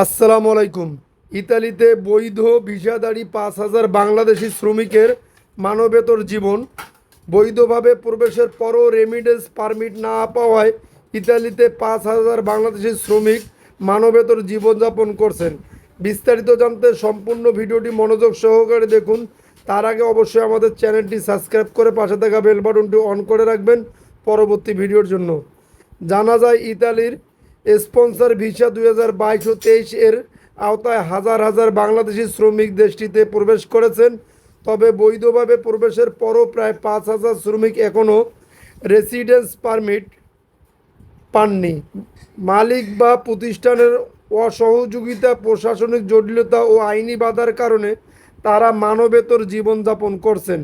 আসসালামু আলাইকুম। ইতালিতে বৈধ ভিসাধারী পাঁচ হাজার বাংলাদেশি শ্রমিকের মানবেতর জীবন। বৈধভাবে প্রবেশের পরও রেমিডেন্স পারমিট না পাওয়ায় ইতালিতে পাঁচ হাজার বাংলাদেশি শ্রমিক মানবেতর জীবনযাপন করছেন। বিস্তারিত জানতে সম্পূর্ণ ভিডিওটি মনোযোগ সহকারে দেখুন। তার আগে অবশ্যই আমাদের চ্যানেলটি সাবস্ক্রাইব করে পাশে থাকা বেল বাটনটি অন করে রাখবেন পরবর্তী ভিডিওর জন্য। জানা যায়, ইতালির স্পন্সর ভিসা দুই হাজার এর আওতায় হাজার হাজার বাংলাদেশি শ্রমিক দেশটিতে প্রবেশ করেছেন। তবে বৈধভাবে প্রবেশের পরও প্রায় পাঁচ হাজার শ্রমিক এখনও রেসিডেন্স পারমিট পাননি। মালিক বা প্রতিষ্ঠানের অসহযোগিতা, প্রশাসনিক জটিলতা ও আইনি বাধার কারণে তারা মানবেতর জীবনযাপন করছেন।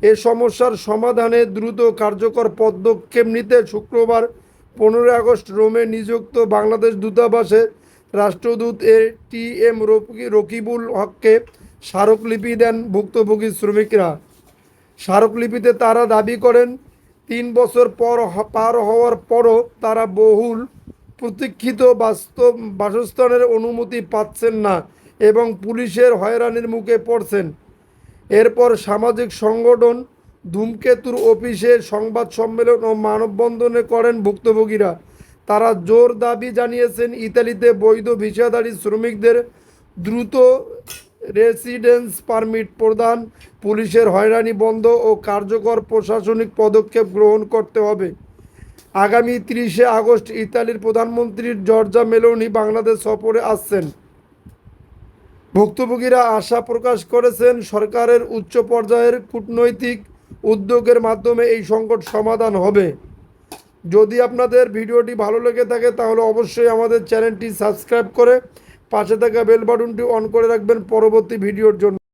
এ সমস্যার সমাধানে দ্রুত কার্যকর পদক্ষেপ নিতে শুক্রবার পনেরোই আগস্ট রোমে নিযুক্ত বাংলাদেশ দূতাবাসে রাষ্ট্রদূত এ টি এম রকিবুল হককে স্মারকলিপি দেন ভুক্তভোগী শ্রমিকরা। স্মারকলিপিতে তারা দাবি করেন, তিন বছর পর পার হওয়ার পরও তারা বহুল প্রতীক্ষিত, বাস্তব বাসস্থানের অনুমতি পাচ্ছেন না এবং পুলিশের হয়রানির মুখে পড়ছেন। এরপর সামাজিক সংগঠন ধূমকেতুর অফিসে সংবাদ সম্মেলন ও মানববন্ধনে করেন ভুক্তভোগীরা। তারা জোর দাবি জানিয়েছেন, ইতালিতে বৈধ ভিসাধারী শ্রমিকদের দ্রুত রেসিডেন্স পারমিট প্রদান, পুলিশের হয়রানি বন্ধ ও কার্যকর প্রশাসনিক পদক্ষেপ গ্রহণ করতে হবে। আগামী তিরিশে আগস্ট ইতালির প্রধানমন্ত্রীর জর্জা মেলোনি বাংলাদেশ সফরে আসছেন। ভুক্তভোগীরা আশা প্রকাশ করেছেন, সরকারের উচ্চ পর্যায়ের কূটনৈতিক উদ্যোগের মাধ্যমে এই সংকট সমাধান হবে। যদি আপনাদের ভিডিওটি ভালো লেগে থাকে, তাহলে অবশ্যই আমাদের চ্যানেলটি সাবস্ক্রাইব করে পাশে থাকা বেল বাটনটি অন করে রাখবেন। পরবর্তী ভিডিওর জন্য।